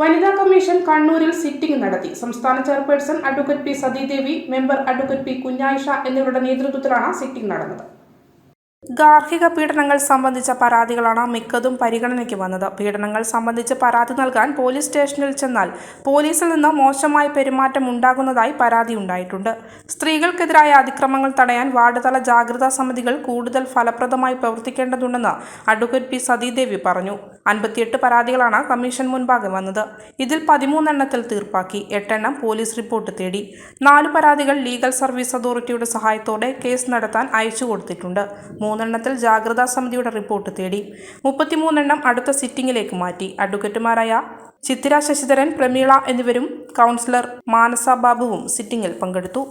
വനിതാ കമ്മീഷൻ കണ്ണൂരിൽ സിറ്റിംഗ് നടത്തി. സംസ്ഥാന chairperson advocate P Sathidevi member advocate P Kunhayisha എന്നിവരുടെ നേതൃത്വത്തിലാണ് സിറ്റിംഗ് നടന്നത്. ഗാർഹിക പീഡനങ്ങൾ സംബന്ധിച്ച പരാതികളാണ് മിക്കതും പരിഗണനയ്ക്ക് വന്നത്. പീഡനങ്ങൾ സംബന്ധിച്ച് പരാതി നൽകാൻ പോലീസ് സ്റ്റേഷനിൽ ചെന്നാൽ പോലീസിൽ നിന്ന് മോശമായ പെരുമാറ്റം ഉണ്ടാകുന്നതായി പരാതി ഉണ്ടായിട്ടുണ്ട്. സ്ത്രീകൾക്കെതിരായ അതിക്രമങ്ങൾ തടയാൻ വാർഡ് തല ജാഗ്രതാ സമിതികൾ കൂടുതൽ ഫലപ്രദമായി പ്രവർത്തിക്കേണ്ടതുണ്ടെന്ന് അഡ്വക്കേറ്റ് പി സതീദേവി പറഞ്ഞു. അൻപത്തിയെട്ട് പരാതികളാണ് കമ്മീഷൻ മുൻപാകെ വന്നത്. ഇതിൽ പതിമൂന്നെണ്ണത്തിൽ തീർപ്പാക്കി എട്ടെണ്ണം പോലീസ് റിപ്പോർട്ട് തേടി. നാല് പരാതികൾ ലീഗൽ സർവീസ് അതോറിറ്റിയുടെ സഹായത്തോടെ കേസ് നടത്താൻ അയച്ചു കൊടുത്തിട്ടുണ്ട് മൂന്നെണ്ണത്തിൽ ജാഗ്രതാ സമിതിയുടെ റിപ്പോർട്ട് തേടി മുപ്പത്തിമൂന്നെണ്ണം അടുത്ത സിറ്റിംഗിലേക്ക് മാറ്റി. അഡ്വക്കേറ്റുമാരായ ചിത്തിര ശശിധരൻ പ്രമീള എന്നിവരും കൗൺസിലർ മാനസ ബാബുവും സിറ്റിംഗിൽ പങ്കെടുത്തു.